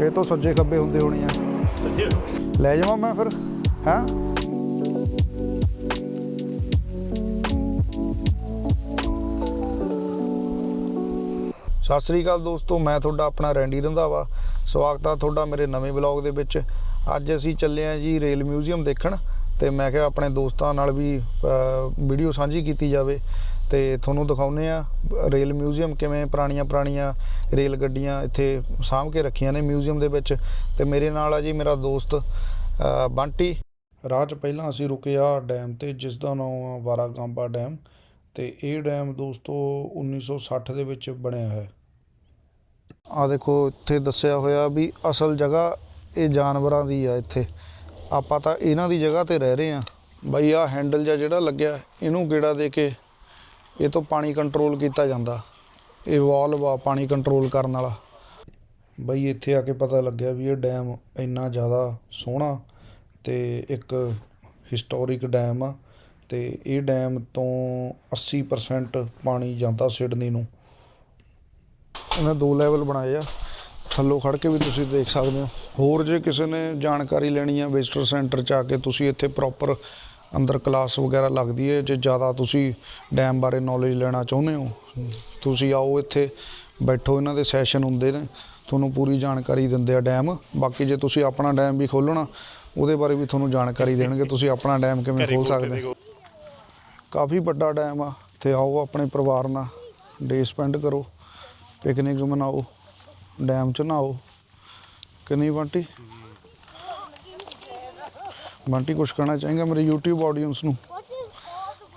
ਇਹ ਤੋਂ ਸੱਜੇ ਖੱਬੇ ਹੁੰਦੇ ਹੋਣੇ ਆ। ਸੱਜੇ? ਲੈ ਜਾਵਾਂ ਮੈਂ ਫਿਰ ਹੈਂ? ਸਤਿ ਸ੍ਰੀ ਅਕਾਲ ਦੋਸਤੋ ਮੈਂ ਤੁਹਾਡਾ ਆਪਣਾ ਰੈਂਡੀ ਰੰਧਾਵਾ। ਸਵਾਗਤ ਆ ਤੁਹਾਡਾ ਮੇਰੇ ਨਵੇਂ ਬਲੌਗ ਦੇ ਵਿੱਚ। ਅੱਜ ਅਸੀਂ ਚੱਲੇ ਆ ਜੀ ਰੇਲ ਮਿਊਜ਼ੀਅਮ ਦੇਖਣ ਤੇ ਮੈਂ ਕਿਹਾ ਆਪਣੇ ਦੋਸਤਾਂ ਨਾਲ ਵੀ ਵੀਡੀਓ ਸਾਂਝੀ ਕੀਤੀ ਜਾਵੇ। ਤੇ ਤੁਹਾਨੂੰ ਦਿਖਾਉਨੇ ਆ ਰੇਲ ਮਿਊਜ਼ੀਅਮ ਕਿਵੇਂ ਪੁਰਾਣੀਆਂ ਪੁਰਾਣੀਆਂ ਰੇਲ ਗੱਡੀਆਂ ਇੱਥੇ ਸਾਂਭ ਕੇ ਰੱਖੀਆਂ ਨੇ ਮਿਊਜ਼ੀਅਮ ਦੇ ਵਿੱਚ। ਤੇ ਮੇਰੇ ਨਾਲ ਆ ਜੀ ਮੇਰਾ ਦੋਸਤ ਬੰਟੀ। ਰਾਹ 'ਚ ਪਹਿਲਾਂ ਅਸੀਂ ਰੁਕੇ ਆ ਡੈਮ ਤੇ ਜਿਸ ਦਾ ਨਾਮ ਆ ਵਾਰਾਗਾਂਬਾ ਡੈਮ। ਤੇ ਇਹ ਡੈਮ ਦੋਸਤੋ 1960 ਦੇ ਵਿੱਚ ਬਣਿਆ ਹੈ। ਆ ਦੇਖੋ ਇੱਥੇ ਦੱਸਿਆ ਹੋਇਆ ਵੀ ਅਸਲ ਜਗ੍ਹਾ ਇਹ ਜਾਨਵਰਾਂ ਦੀ ਆ ਇੱਥੇ। ਆਪਾਂ ਤਾਂ ਇਹਨਾਂ ਦੀ ਜਗ੍ਹਾ ਤੇ ਰਹਿ ਰਹੇ ਆ ਬਈ ਆ ਹੈਂਡਲ ਜਿਹਾ ਜਿਹੜਾ ਲੱਗਿਆ ਇਹਨੂੰ ਗੇੜਾ ਦੇ ਕੇ ਇਹ ਤੋਂ ਪਾਣੀ ਕੰਟਰੋਲ ਕੀਤਾ ਜਾਂਦਾ। ਇਹ ਵਾਲਵ ਆ ਪਾਣੀ ਕੰਟਰੋਲ ਕਰਨ ਵਾਲਾ। ਬਈ ਇੱਥੇ ਆ ਕੇ ਪਤਾ ਲੱਗਿਆ ਵੀ ਇਹ ਡੈਮ ਇੰਨਾ ਜ਼ਿਆਦਾ ਸੋਹਣਾ ਤੇ ਇੱਕ ਹਿਸਟੋਰਿਕ ਡੈਮ ਆ ਤੇ ਇਹ ਡੈਮ ਤੋਂ 80% ਪਾਣੀ ਜਾਂਦਾ ਸਿਡਨੀ ਨੂੰ। ਇਹਨਾਂ ਦੋ ਲੈਵਲ ਬਣਾਏ ਆ। ਥੱਲੋਂ ਖੜ ਕੇ ਵੀ ਤੁਸੀਂ ਦੇਖ ਸਕਦੇ ਹੋ। ਹੋਰ ਜੇ ਕਿਸੇ ਨੇ ਜਾਣਕਾਰੀ ਲੈਣੀ ਆ ਵਿਜ਼ਟਰ ਸੈਂਟਰ ਚ ਆ ਕੇ ਤੁਸੀਂ ਇੱਥੇ ਪ੍ਰੋਪਰ ਅੰਦਰ ਕਲਾਸ ਵਗੈਰਾ ਲੱਗਦੀ ਹੈ ਜੇ ਜ਼ਿਆਦਾ ਤੁਸੀਂ ਡੈਮ ਬਾਰੇ ਨੌਲੇਜ ਲੈਣਾ ਚਾਹੁੰਦੇ ਹੋ ਤੁਸੀਂ ਆਓ ਇੱਥੇ ਬੈਠੋ ਇਹਨਾਂ ਦੇ ਸੈਸ਼ਨ ਹੁੰਦੇ ਨੇ ਤੁਹਾਨੂੰ ਪੂਰੀ ਜਾਣਕਾਰੀ ਦਿੰਦੇ ਆ ਡੈਮ ਬਾਕੀ ਜੇ ਤੁਸੀਂ ਆਪਣਾ ਡੈਮ ਵੀ ਖੋਲਣਾ ਉਹਦੇ ਬਾਰੇ ਵੀ ਤੁਹਾਨੂੰ ਜਾਣਕਾਰੀ ਦੇਣਗੇ ਤੁਸੀਂ ਆਪਣਾ ਡੈਮ ਕਿਵੇਂ ਖੋਲ ਸਕਦੇ ਕਾਫੀ ਵੱਡਾ ਡੈਮ ਆ ਤੇ ਆਓ ਆਪਣੇ ਪਰਿਵਾਰ ਨਾਲ ਡੇ ਸਪੈਂਡ ਕਰੋ ਪਿਕਨਿਕ ਮਨਾਓ ਡੈਮ ਚ ਨਹਾਓ। ਕਿ ਨਹੀਂ ਬੰਟੀ ਬੰਟੀ ਕੁਛ ਕਹਿਣਾ ਚਾਹੇਗਾ ਮੇਰੇ YouTube ਆਡੀਅנס ਨੂੰ?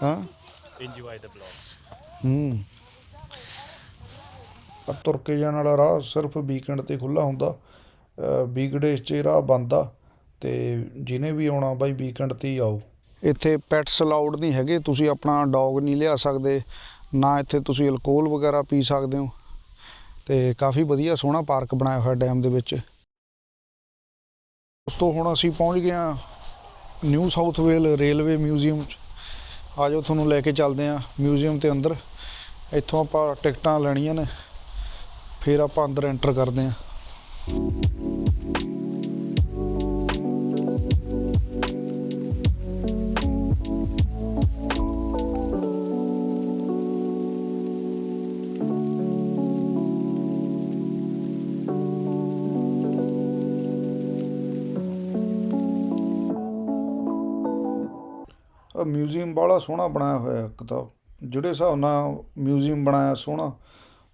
ਹਾਂ? ਇੰਜੋਏ ਦ ਬਲੌਗਸ ਹੂੰ। ਪਰ ਤੁਰ ਕੇ ਜਾਣ ਵਾਲਾ ਰਾਹ ਸਿਰਫ ਵੀਕਐਂਡ ਤੇ ਖੁੱਲਾ ਹੁੰਦਾ। ਵੀਕਡੇ 'ਚ ਰਾਹ ਬੰਦਾ ਤੇ ਜਿਹਨੇ ਵੀ ਆਉਣਾ ਬਾਈ ਵੀਕਐਂਡ ਤੇ ਹੀ ਆਓ। ਇੱਥੇ ਪੈਟਸ ਅਲਾਉਡ ਨਹੀਂ ਹੈਗੇ ਤੁਸੀਂ ਆਪਣਾ ਡੌਗ ਨਹੀਂ ਲਿਆ ਸਕਦੇ ਨਾ ਇੱਥੇ ਤੁਸੀਂ ਅਲਕੋਹਲ ਵਗੈਰਾ ਪੀ ਸਕਦੇ ਹੋ। ਤੇ ਕਾਫੀ ਵਧੀਆ ਸੋਹਣਾ ਪਾਰਕ ਬਣਾਇਆ ਹੋਇਆ ਡੈਮ ਦੇ ਵਿੱਚ। ਦੋਸਤੋ ਹੁਣ ਅਸੀਂ ਪਹੁੰਚ ਗਏ ਆ New South Wales railway museum 'ਚ। ਆ ਜਾਓ, ਤੁਹਾਨੂੰ ਲੈ ਕੇ ਚੱਲਦੇ ਹਾਂ ਮਿਊਜ਼ੀਅਮ ਤੇ ਅੰਦਰ। ਇੱਥੋਂ ਆਪਾਂ ਟਿਕਟਾਂ ਲੈਣੀਆਂ ਨੇ, ਫਿਰ ਆਪਾਂ ਅੰਦਰ ਐਂਟਰ ਕਰਦੇ ਹਾਂ। ਆ ਮਿਊਜ਼ੀਅਮ ਬਾਹਲਾ ਸੋਹਣਾ ਬਣਾਇਆ ਹੋਇਆ ਇੱਕ ਤਾਂ। ਜਿਹੜੇ ਹਿਸਾਬ ਨਾਲ ਮਿਊਜ਼ੀਅਮ ਬਣਾਇਆ ਸੋਹਣਾ,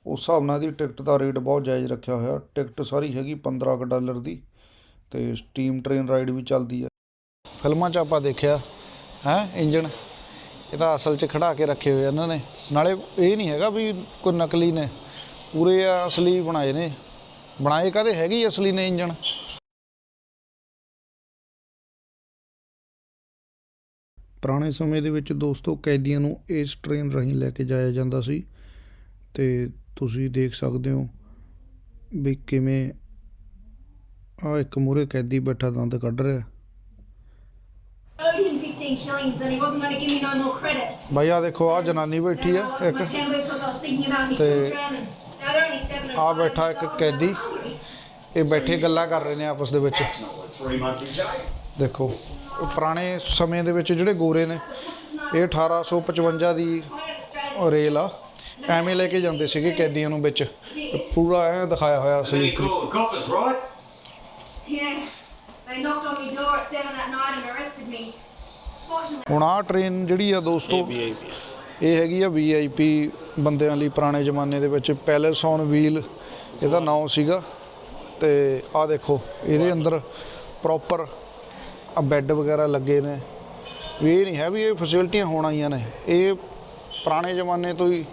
ਉਸ ਹਿਸਾਬ ਨਾਲ ਇਹਦੀ ਟਿਕਟ ਦਾ ਰੇਟ ਬਹੁਤ ਜਾਇਜ਼ ਰੱਖਿਆ ਹੋਇਆ। ਟਿਕਟ ਸਾਰੀ ਹੈਗੀ 15 ਕੁ ਡਾਲਰ ਦੀ ਤੇ ਸਟੀਮ ਟ੍ਰੇਨ ਰਾਈਡ ਵੀ ਚੱਲਦੀ ਹੈ ਫਿਲਮਾਂ 'ਚ ਆਪਾਂ ਦੇਖਿਆ, ਹੈ, ਇੰਜਣ, ਇਹ ਤਾਂ ਅਸਲ 'ਚ ਖੜਾ ਕੇ ਰੱਖੇ ਹੋਏ ਇਹਨਾਂ ਨੇ। ਨਾਲੇ ਇਹ ਨਹੀਂ ਹੈਗਾ ਵੀ ਕੋਈ ਨਕਲੀ ਨੇ, ਪੂਰੇ ਆ ਅਸਲੀ ਬਣਾਏ ਨੇ। ਬਣਾਏ ਕਾਦੇ ਹੈਗੇ ਹੀ ਅਸਲੀ ਨੇ ਇੰਜਣ? ਪੁਰਾਣੇ ਸਮੇਂ ਦੇ ਵਿੱਚ ਦੋਸਤੋ ਕੈਦੀਆਂ ਨੂੰ ਇਸ ਟ੍ਰੇਨ ਰਾਹੀਂ ਲੈ ਕੇ ਜਾਇਆ ਜਾਂਦਾ ਸੀ ਤੇ ਤੁਸੀਂ ਦੇਖ ਸਕਦੇ ਹੋ ਵੀ ਕਿਵੇਂ ਆ ਇੱਕ ਮੂਰੇ ਕੈਦੀ ਬੈਠਾ ਦੰਦ ਕੱਢ ਰਿਹਾ owed him 15 shillings and he wasn't going to give me no more credit. ਬਾਈ ਆ ਦੇਖੋ ਆ ਜਨਾਨੀ ਬੈਠੀ ਆ ਇੱਕ ਤੇ ਆ. ਬੈਠਾ ਇੱਕ ਕੈਦੀ. ਇਹ ਬੈਠੇ ਗੱਲਾਂ ਕਰ ਰਹੇ ਨੇ ਆਪਸ ਦੇ ਵਿੱਚ. ਦੇਖੋ ਪੁਰਾਣੇ ਸਮੇਂ ਦੇ ਵਿੱਚ ਜਿਹੜੇ ਗੋਰੇ ਨੇ ਇਹ 1855 ਦੀ. ਰੇਲ ਆ। ਐਵੇਂ ਲੈ ਕੇ ਜਾਂਦੇ ਸੀਗੇ ਕੈਦੀਆਂ ਨੂੰ ਵਿੱਚ। ਪੂਰਾ ਐ ਦਿਖਾਇਆ ਹੋਇਆ ਸੀ। ਹੁਣ ਆ ਟ੍ਰੇਨ ਜਿਹੜੀ ਆ ਦੋਸਤੋ ਇਹ ਹੈਗੀ ਆ ਵੀਆਈਪੀ ਬੰਦਿਆਂ ਲਈ ਪੁਰਾਣੇ ਜ਼ਮਾਨੇ ਦੇ ਵਿੱਚ। ਪੈਲੇਸ ਔਨ ਵੀਲ ਇਹਦਾ ਨਾਮ ਸੀਗਾ। ਤੇ ਆ ਦੇਖੋ ਇਹਦੇ ਅੰਦਰ ਪ੍ਰੋਪਰ ਆ ਬੈੱਡ ਵਗੈਰਾ ਲੱਗੇ ਨੇ। ਵੀ ਇਹ ਨਹੀਂ ਹੈ ਵੀ ਇਹ ਫੈਸਿਲਿਟੀਆਂ ਹੋਣ ਆਈਆਂ ਨੇ। ਇਹ ਪੁਰਾਣੇ ਜ਼ਮਾਨੇ ਤੋਂ ਹੀ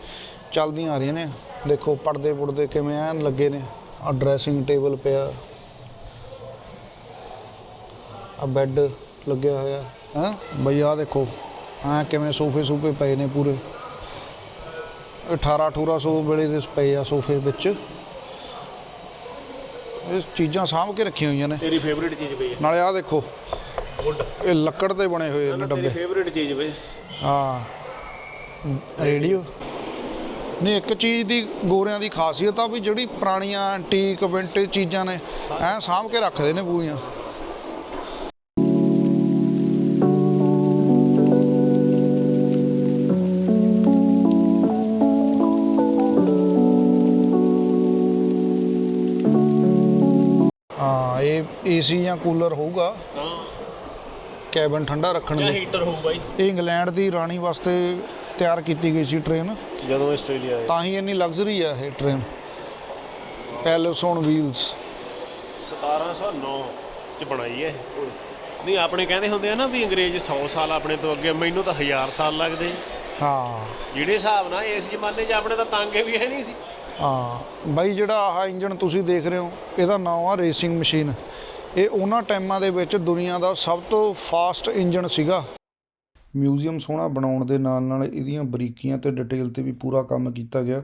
ਚੱਲਦੀਆਂ ਆ ਰਹੀਆਂ ਨੇ। ਦੇਖੋ ਪਰਦੇ ਪੁਰਦੇ ਕਿਵੇਂ ਐਨ ਲੱਗੇ ਨੇ। ਆ ਡਰੈਸਿੰਗ ਟੇਬਲ ਪਿਆ। ਆ ਬੈੱਡ ਲੱਗਿਆ ਹੋਇਆ। ਹੈ? ਬਈ ਆ ਦੇਖੋ ਆ ਕਿਵੇਂ ਸੋਫੇ ਸੂਫੇ ਪਏ ਨੇ ਪੂਰੇ। 18 1800 ਵੇਲੇ ਦੇ ਪਏ ਆ ਸੋਫੇ ਵਿੱਚ। ਇਹ ਚੀਜ਼ਾਂ ਸਾਂਭ ਕੇ ਰੱਖੀਆਂ ਹੋਈਆਂ ਨੇ। ਤੇਰੀ ਫੇਵਰਿਟ ਚੀਜ਼ ਬਈ ਨਾਲੇ ਆ ਦੇਖੋ ਵੁੱਡ ਇਹ ਲੱਕੜ ਦੇ ਬਣੇ ਹੋਏ ਨੇ ਡੱਬੇ। ਫੇਵਰਿਟ ਚੀਜ਼ ਬਈ। ਹਾਂ। ਰੇਡੀਓ। ਨਹੀਂ ਇੱਕ ਚੀਜ਼ ਦੀ ਗੋਰਿਆਂ ਦੀ ਖਾਸੀਅਤ ਆ ਵੀ ਜਿਹੜੀ ਪੁਰਾਣੀਆਂ ਐਂਟੀਕ ਵਿੰਟੇਜ ਚੀਜ਼ਾਂ ਨੇ ਐ ਸਾਂਭ ਕੇ ਰੱਖਦੇ ਨੇ ਪੂਰੀਆਂ। ਹਾਂ ਇਹ ਏਸੀ ਜਾਂ ਕੂਲਰ ਹੋਊਗਾ। ਕੈਬਨ ਠੰਡਾ ਰੱਖਣ ਜਾਂ ਲਈ ਹੀਟਰ ਹੋਊ ਬਾਈ। ਇਹ ਇੰਗਲੈਂਡ ਦੀ ਰਾਣੀ ਵਾਸਤੇ ਤਿਆਰ ਕੀਤੀ ਗਈ ਸੀ ਟ੍ਰੇਨ ਜਦੋਂ ਆਸਟ੍ਰੇਲੀਆ ਆਏ। ਤਾਂ ਹੀ ਇੰਨੀ ਲਗਜ਼ਰੀ ਆ ਇਹ ਟ੍ਰੇਨ ਪੈਲਸ ਔਨ ਵੀਲਸ 1709 ਚ ਬਣਾਈ ਹੈ ਇਹ। ਨਹੀਂ ਆਪਣੇ ਕਹਿੰਦੇ ਹੁੰਦੇ ਆ ਨਾ ਵੀ ਅੰਗਰੇਜ਼ 100 ਸਾਲ ਆਪਣੇ ਤੋਂ ਅੱਗੇ ਮੈਨੂੰ ਤਾਂ 1000 ਸਾਲ ਲੱਗਦੇ। ਹਾਂ। ਜਿਹੜੇ ਹਿਸਾਬ ਨਾਲ ਇਸ ਜ਼ਮਾਨੇ 'ਚ ਆਪਣੇ ਤਾਂ ਤਾਂਗੇ ਵੀ ਹੈ ਨਹੀਂ ਸੀ। ਹਾਂ। ਬਾਈ ਜਿਹੜਾ ਆਹ ਇੰਜਨ ਤੁਸੀਂ ਦੇਖ ਰਹੇ ਹੋ ਇਹਦਾ ਨਾਮ ਆ ਰੇਸਿੰਗ ਮਸ਼ੀਨ ਇਹ ਉਹਨਾਂ ਟਾਈਮਾਂ ਦੇ ਵਿੱਚ ਦੁਨੀਆ ਦਾ ਸਭ ਤੋਂ ਫਾਸਟ ਇੰਜਨ ਸੀਗਾ। ਮਿਊਜ਼ੀਅਮ ਸੋਹਣਾ ਬਣਾਉਣ ਦੇ ਨਾਲ ਨਾਲ ਇਹਦੀਆਂ ਬਰੀਕੀਆਂ ਤੇ ਡਿਟੇਲ ਤੇ ਵੀ ਪੂਰਾ ਕੰਮ ਕੀਤਾ ਗਿਆ।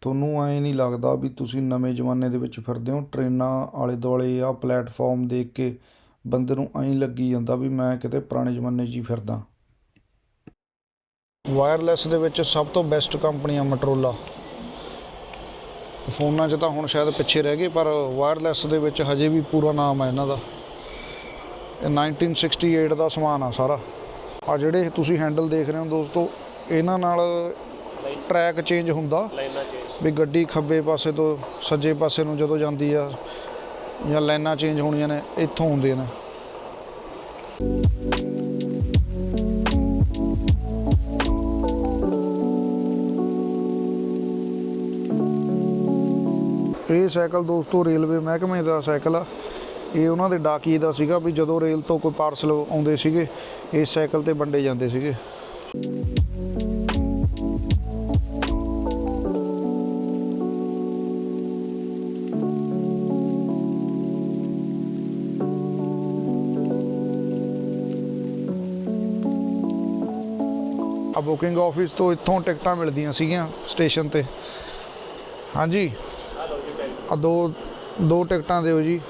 ਤੁਹਾਨੂੰ ਐਂ ਨਹੀਂ ਲੱਗਦਾ ਵੀ ਤੁਸੀਂ ਨਵੇਂ ਜ਼ਮਾਨੇ ਦੇ ਵਿੱਚ ਫਿਰਦੇ ਹੋ। ਟ੍ਰੇਨਾਂ ਆਲੇ ਦੁਆਲੇ ਆ ਪਲੇਟਫਾਰਮ ਦੇਖ ਕੇ ਬੰਦੇ ਨੂੰ ਐਂ ਲੱਗੀ ਜਾਂਦਾ ਵੀ ਮੈਂ ਕਿਤੇ ਪੁਰਾਣੇ ਜ਼ਮਾਨੇ 'ਚ ਹੀ ਫਿਰਦਾ। ਵਾਇਰਲੈਸ ਦੇ ਵਿੱਚ ਸਭ ਤੋਂ ਬੈਸਟ ਕੰਪਨੀ ਆ ਮਟਰੋਲਾ ਫੋਨਾਂ 'ਚ ਤਾਂ ਹੁਣ ਸ਼ਾਇਦ ਪਿੱਛੇ ਰਹਿ ਗਏ ਪਰ ਵਾਇਰਲੈਸ ਦੇ ਵਿੱਚ ਹਜੇ ਵੀ ਪੂਰਾ ਨਾਮ ਹੈ ਇਹਨਾਂ ਦਾ। ਇਹ 1968 ਦਾ ਸਮਾਨ ਆ ਸਾਰਾ। ਆ ਜਿਹੜੇ ਤੁਸੀਂ ਹੈਂਡਲ ਦੇਖ ਰਹੇ ਹੋ ਦੋਸਤੋ ਇਹਨਾਂ ਨਾਲ ਟਰੈਕ ਚੇਂਜ ਹੁੰਦਾ। ਵੀ ਗੱਡੀ ਖੱਬੇ ਪਾਸੇ ਤੋਂ ਸੱਜੇ ਪਾਸੇ ਨੂੰ ਜਦੋਂ ਜਾਂਦੀ ਆ ਜਾਂ ਲਾਈਨਾਂ ਚੇਂਜ ਹੋਣੀਆਂ ਨੇ ਇੱਥੋਂ ਹੁੰਦੀਆਂ ਨੇ। ਇਹ ਸਾਈਕਲ ਦੋਸਤੋ ਰੇਲਵੇ ਮਹਿਕਮੇ ਦਾ ਸਾਈਕਲ ਆ। ਇਹ ਉਹਨਾਂ ਦੇ ਡਾਕੀਏ ਦਾ ਸੀਗਾ ਵੀ ਜਦੋਂ ਰੇਲ ਤੋਂ ਕੋਈ ਪਾਰਸਲ ਆਉਂਦੇ ਸੀਗੇ ਇਸ ਸਾਈਕਲ ਤੇ ਵੰਡੇ ਜਾਂਦੇ ਸੀਗੇ। ਆ ਬੁਕਿੰਗ ਆਫਿਸ ਤੋਂ ਇੱਥੋਂ ਟਿਕਟਾਂ ਮਿਲਦੀਆਂ ਸੀਗੀਆਂ ਸਟੇਸ਼ਨ ਤੇ। ਹਾਂਜੀ। ਆ ਦੋ ਦੋ ਟਿਕਟਾਂ ਦਿਓ ਜੀ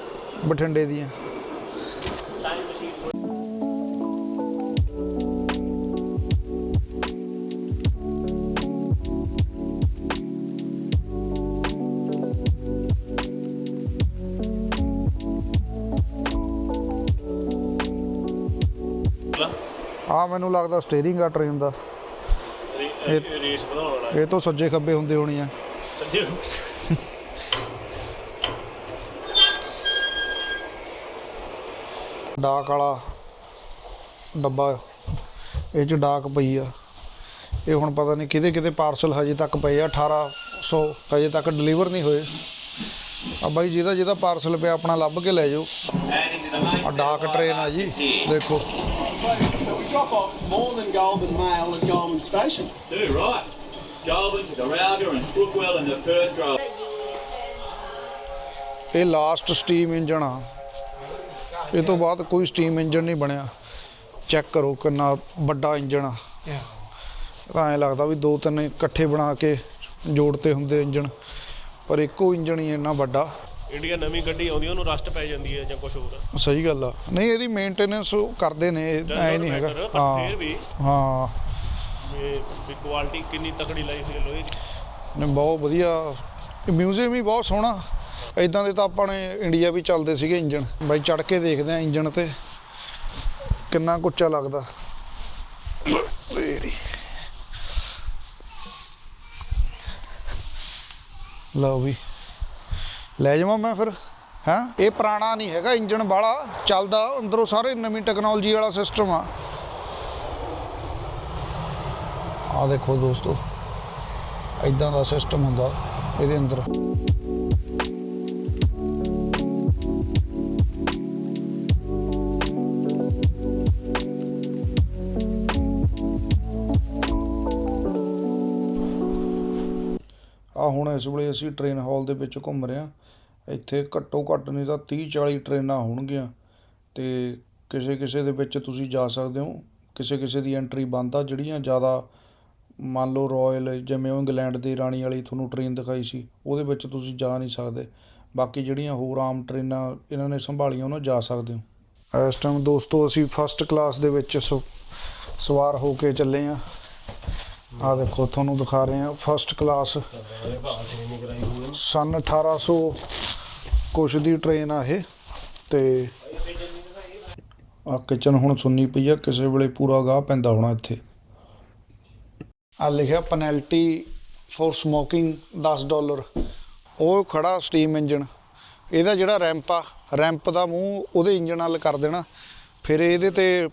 ਬਠਿੰਡੇ ਦੀਆਂ। ਆ ਮੈਨੂੰ ਲੱਗਦਾ ਸਟੀਅਰਿੰਗ ਆ ਟ੍ਰੇਨ ਦਾ। ਰੇਸ ਇਹ ਤੋਂ ਸੱਜੇ ਖੱਬੇ ਹੁੰਦੇ ਹੋਣੀ ਆ। ਸੱਜੇ ਡਾਕ ਵਾਲਾ ਡੱਬਾ ਇਹ ਚ ਡਾਕ ਪਈ ਆ ਇਹ ਹੁਣ ਪਤਾ ਨਹੀਂ ਕਿਹਦੇ ਕਿਹਦੇ ਪਾਰਸਲ ਹਜੇ ਤੱਕ ਪਏ ਆ 1800 ਹਜੇ ਤੱਕ ਡਿਲੀਵਰ ਨਹੀਂ ਹੋਏ ਆ ਬਾਈ ਜਿਹਦਾ ਜਿਹਦਾ ਪਾਰਸਲ ਪਿਆ ਆਪਣਾ ਲੱਭ ਕੇ ਲੈ ਜਾਓ ਆ ਡਾਕ ਟ੍ਰੇਨ ਆ ਜੀ ਦੇਖੋ drop offs more than Goulburn Mail at Goulburn Station. Do right. Goulburn to Darauga and Brookwell in the first row. ਇਹ ਲਾਸਟ ਸਟੀਮ ਇੰਜਣ ਆ ਇਹ ਤੋਂ ਬਾਅਦ ਕੋਈ ਸਟੀਮ ਇੰਜਨ ਨਹੀਂ ਬਣਿਆ। ਚੈੱਕ ਕਰੋ ਕਿੰਨਾ ਵੱਡਾ ਇੰਜਨ ਆ। ਤਾਂ ਐਂ ਲੱਗਦਾ ਵੀ ਦੋ ਤਿੰਨ ਇਕੱਠੇ ਬਣਾ ਕੇ ਜੋੜਤੇ ਹੁੰਦੇ ਇੰਜਨ ਪਰ ਇੱਕੋ ਇੰਜਨ ਹੀ ਇੰਨਾ ਵੱਡਾ। ਇੰਡੀਆ ਨਵੀਂ ਗੱਡੀ ਆਉਂਦੀ ਉਹਨੂੰ ਰਸਟ ਪੈ ਜਾਂਦੀ ਹੈ ਜਾਂ ਕੁਝ ਹੋਰ ਸਹੀ ਗੱਲ ਆ। ਨਹੀਂ ਇਹਦੀ ਮੇਨਟੇਨੈਂਸ ਕਰਦੇ ਨੇ ਐ ਨਹੀਂ ਹੈਗਾ। ਫਿਰ ਹਾਂ ਵੀ ਹਾਂ। ਵੀ ਕੁਆਲਿਟੀ ਕਿੰਨੀ ਤਕੜੀ ਲਾਈ ਹੋਈ ਹੈ ਲੋਹੇ ਦੀ। ਨਹੀਂ ਬਹੁਤ ਵਧੀਆ। ਮਿਊਜ਼ੀਅਮ ਵੀ ਬਹੁਤ ਸੋਹਣਾ। ਇਦਾਂ ਦੇ ਤਾਂ ਆਪਾਂ ਨੇ ਇੰਡੀਆ ਵੀ ਚੱਲਦੇ ਸੀਗੇ ਇੰਜਣ। ਬਾਈ ਚੜ ਕੇ ਦੇਖਦੇ ਆ ਇੰਜਣ ਤੇ, ਕਿੰਨਾ ਕੁ ਲੱਗਦਾ। ਲਓ ਵੀ। ਲੈ ਜਾਵਾਂ ਮੈਂ ਫਿਰ। ਹਾਂ? ਇਹ ਪੁਰਾਣਾ ਨਹੀਂ ਹੈਗਾ ਇੰਜਣ ਵਾਲਾ, ਚੱਲਦਾ, ਅੰਦਰੋਂ ਸਾਰੇ ਨਵੀਂ ਟੈਕਨੋਲੋਜੀ ਵਾਲਾ ਸਿਸਟਮ ਆ। ਆ ਦੇਖੋ ਦੋਸਤੋ ਇਦਾਂ ਦਾ ਸਿਸਟਮ ਹੁੰਦਾ ਇਹਦੇ ਅੰਦਰ। ਹੁਣ ਇਸ ਵੇਲੇ ਅਸੀਂ ਟ੍ਰੇਨ ਹਾਲ ਦੇ ਵਿੱਚ ਘੁੰਮ ਰਹੇ ਹਾਂ। ਇੱਥੇ ਘੱਟੋ ਘੱਟ ਨਹੀਂ ਤਾਂ 30 40 ਟ੍ਰੇਨਾਂ ਹੋਣਗੀਆਂ। ਤੇ ਕਿਸੇ ਕਿਸੇ ਦੇ ਵਿੱਚ ਤੁਸੀਂ ਜਾ ਸਕਦੇ ਹੋ। ਕਿਸੇ ਕਿਸੇ ਦੀ ਐਂਟਰੀ ਬੰਦ ਆ ਜਿਹੜੀਆਂ ਜ਼ਿਆਦਾ ਮੰਨ ਲਓ ਰਾਇਲ ਜਿਵੇਂ ਉਹ ਇੰਗਲੈਂਡ ਦੀ ਰਾਣੀ ਵਾਲੀ ਤੁਹਾਨੂੰ ਟ੍ਰੇਨ ਦਿਖਾਈ ਸੀ, ਉਹਦੇ ਵਿੱਚ ਤੁਸੀਂ ਜਾ ਨਹੀਂ ਸਕਦੇ। ਬਾਕੀ ਜਿਹੜੀਆਂ ਹੋਰ ਆਮ ਟ੍ਰੇਨਾਂ ਇਹਨਾਂ ਨੇ ਸੰਭਾਲੀਆਂ, ਉਹਨਾਂ ਜਾ ਸਕਦੇ ਹੋ। ਇਸ ਟਾਈਮ ਦੋਸਤੋ, ਅਸੀਂ ਫਸਟ ਕਲਾਸ ਦੇ ਵਿੱਚ ਸਵਾਰ ਹੋ ਕੇ ਚੱਲੇ ਆ ਆ ਦੇਖੋ, ਤੁਹਾਨੂੰ ਦਿਖਾ ਰਹੇ ਹਾਂ ਫਸਟ ਕਲਾਸ ਸਨ 1800 ਕੁਛ ਦੀ ਟ੍ਰੇਨ ਆ ਇਹ, ਤੇ ਆ ਕਿਚਨ ਹੁਣ ਸੁੰਨੀ ਪਈ ਆ, ਕਿਸੇ ਵੇਲੇ ਪੂਰਾ ਗਾਹ ਪੈਂਦਾ ਹੋਣਾ ਇੱਥੇ। ਆ ਲਿਖਿਆ ਪੈਨਲਟੀ ਫॉर ਸਮੋਕਿੰਗ 10 ਡਾਲਰ ਉਹ ਖੜਾ ਸਟੀਮ ਇੰਜਨ ਇਹਦਾ ਜਿਹੜਾ ਰੈਂਪ ਆ ਰੈਂਪ ਦਾ ਮੂੰਹ ਉਹਦੇ ਇੰਜਨ ਨਾਲ ਕਰ ਦੇਣਾ। ਫਿਰ ਇਹਦੇ ਤੇ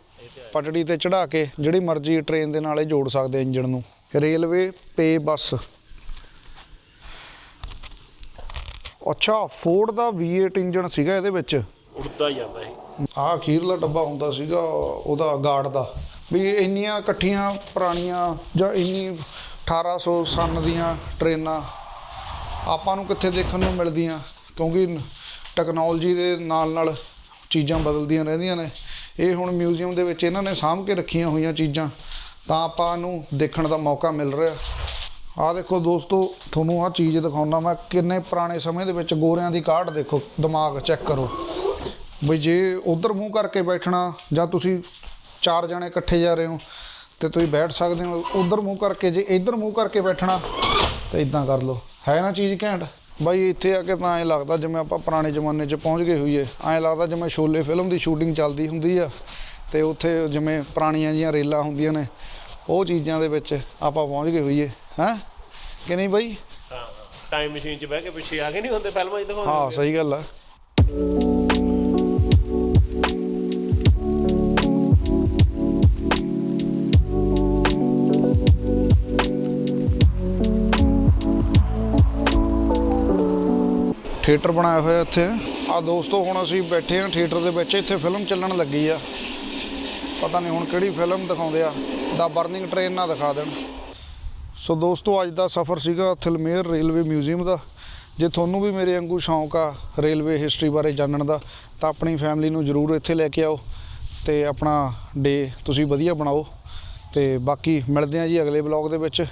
ਪਟੜੀ ਤੇ ਚੜਾ ਕੇ, ਜਿਹੜੀ ਮਰਜ਼ੀ ਟ੍ਰੇਨ ਦੇ ਨਾਲ ਇਹ ਜੋੜ ਸਕਦੇ ਇੰਜਣ ਨੂੰ। ਰੇਲਵੇ ਪੇ ਬੱਸ। ਅੱਛਾ ਫੋਰਡ ਦਾ V8 ਇੰਜਨ ਸੀਗਾ ਇਹਦੇ ਵਿੱਚ? ਉੱਡਦਾ ਜਾਂਦਾ ਇਹ ਆਹ ਅਖੀਰਲਾ ਡੱਬਾ ਹੁੰਦਾ ਸੀਗਾ ਉਹਦਾ ਗਾਰਡ ਦਾ। ਵੀ ਇੰਨੀਆਂ ਇਕੱਠੀਆਂ ਪੁਰਾਣੀਆਂ ਜਾਂ ਇੰਨੀ 1800 ਸਨ ਦੀਆਂ ਟ੍ਰੇਨਾਂ ਆਪਾਂ ਨੂੰ ਕਿੱਥੇ ਦੇਖਣ ਨੂੰ ਮਿਲਦੀਆਂ? ਕਿਉਂਕਿ ਟੈਕਨੋਲੋਜੀ ਦੇ ਨਾਲ ਨਾਲ ਚੀਜ਼ਾਂ ਬਦਲਦੀਆਂ ਰਹਿੰਦੀਆਂ ਨੇ। ਇਹ ਹੁਣ ਮਿਊਜ਼ੀਅਮ ਦੇ ਵਿੱਚ ਇਹਨਾਂ ਨੇ ਸਾਂਭ ਕੇ ਰੱਖੀਆਂ ਹੋਈਆਂ ਚੀਜ਼ਾਂ। ਤਾਂ ਆਪਾਂ ਨੂੰ ਦੇਖਣ ਦਾ ਮੌਕਾ ਮਿਲ ਰਿਹਾ। ਆਹ ਦੇਖੋ ਦੋਸਤੋ, ਤੁਹਾਨੂੰ ਆਹ ਚੀਜ਼ ਦਿਖਾਉਣਾ ਮੈਂ, ਕਿੰਨੇ ਪੁਰਾਣੇ ਸਮੇਂ ਦੇ ਵਿੱਚ ਗੋਰਿਆਂ ਦੀ ਕਾਢ ਦੇਖੋ, ਦਿਮਾਗ ਚੈੱਕ ਕਰੋ। ਵੀ ਜੇ ਉਧਰ ਮੂੰਹ ਕਰਕੇ ਬੈਠਣਾ, ਜਾਂ ਤੁਸੀਂ ਚਾਰ ਜਣੇ ਇਕੱਠੇ ਜਾ ਰਹੇ ਹੋ, ਤੇ ਤੁਸੀਂ ਬੈਠ ਸਕਦੇ ਹੋ, ਉਧਰ ਮੂੰਹ ਕਰਕੇ, ਜੇ ਇੱਧਰ ਮੂੰਹ ਕਰਕੇ ਬੈਠਣਾ, ਤੇ ਇਦਾਂ ਕਰ ਲਓ। ਹੈ ਨਾ ਚੀਜ਼ ਘੈਂਟ? ਬਾਈ ਇੱਥੇ ਆ ਕੇ ਤਾਂ ਐਂ ਲੱਗਦਾ ਜਿਵੇਂ ਆਪਾਂ ਪੁਰਾਣੇ ਜ਼ਮਾਨੇ 'ਚ ਪਹੁੰਚ ਗਏ ਹੋਈਏ। ਐਂ ਲੱਗਦਾ ਜਿਵੇਂ ਸ਼ੋਲੇ ਫਿਲਮ ਦੀ ਸ਼ੂਟਿੰਗ ਚੱਲਦੀ ਹੁੰਦੀ ਆ, ਤੇ ਉੱਥੇ ਜਿਵੇਂ ਪੁਰਾਣੀਆਂ ਜੀਆਂ ਰੇਲਾਂ ਹੁੰਦੀਆਂ ਨੇ ਉਹ ਚੀਜ਼ਾਂ ਦੇ ਵਿੱਚ ਆਪਾਂ ਪਹੁੰਚ ਗਏ ਹੋਈਏ ਹੈ? ਕਿ ਨਹੀਂ ਬਾਈ? ਹਾਂ ਟਾਈਮ ਮਸ਼ੀਨ 'ਚ ਬਹਿ ਕੇ ਪਿੱਛੇ ਆ ਕੇ ਨਹੀਂ ਹੁੰਦੇ ਫਿਲਮਾਂ 'ਚ ਦਿਖਾਉਂਦੇ ਹਾਂ। ਸਹੀ ਗੱਲ ਆ। ਥੀਏਟਰ ਬਣਾਇਆ ਹੋਇਆ ਇੱਥੇ। ਆ ਦੋਸਤੋ ਹੁਣ ਅਸੀਂ ਬੈਠੇ ਹਾਂ ਥੀਏਟਰ ਦੇ ਵਿੱਚ ਇੱਥੇ ਫਿਲਮ ਚੱਲਣ ਲੱਗੀ ਆ। ਪਤਾ ਨਹੀਂ ਹੁਣ ਕਿਹੜੀ ਫਿਲਮ ਦਿਖਾਉਂਦੇ ਆ। ਦਾ ਬਰਨਿੰਗ ਟ੍ਰੇਨ ਨਾ ਦਿਖਾ ਦੇਣ। ਸੋ ਦੋਸਤੋ, ਅੱਜ ਦਾ ਸਫ਼ਰ ਸੀਗਾ ਥਲਮੇਰ ਰੇਲਵੇ ਮਿਊਜ਼ੀਅਮ ਦਾ। ਜੇ ਤੁਹਾਨੂੰ ਵੀ ਮੇਰੇ ਵਾਂਗੂ ਸ਼ੌਂਕ ਆ ਰੇਲਵੇ ਹਿਸਟਰੀ ਬਾਰੇ ਜਾਣਨ ਦਾ, ਤਾਂ ਆਪਣੀ ਫੈਮਿਲੀ ਨੂੰ ਜ਼ਰੂਰ ਇੱਥੇ ਲੈ ਕੇ ਆਓ ਤੇ ਆਪਣਾ ਡੇ ਤੁਸੀਂ ਵਧੀਆ ਬਣਾਓ। ਤੇ ਬਾਕੀ ਮਿਲਦੇ ਹਾਂ ਜੀ ਅਗਲੇ ਬਲੌਗ ਦੇ ਵਿੱਚ।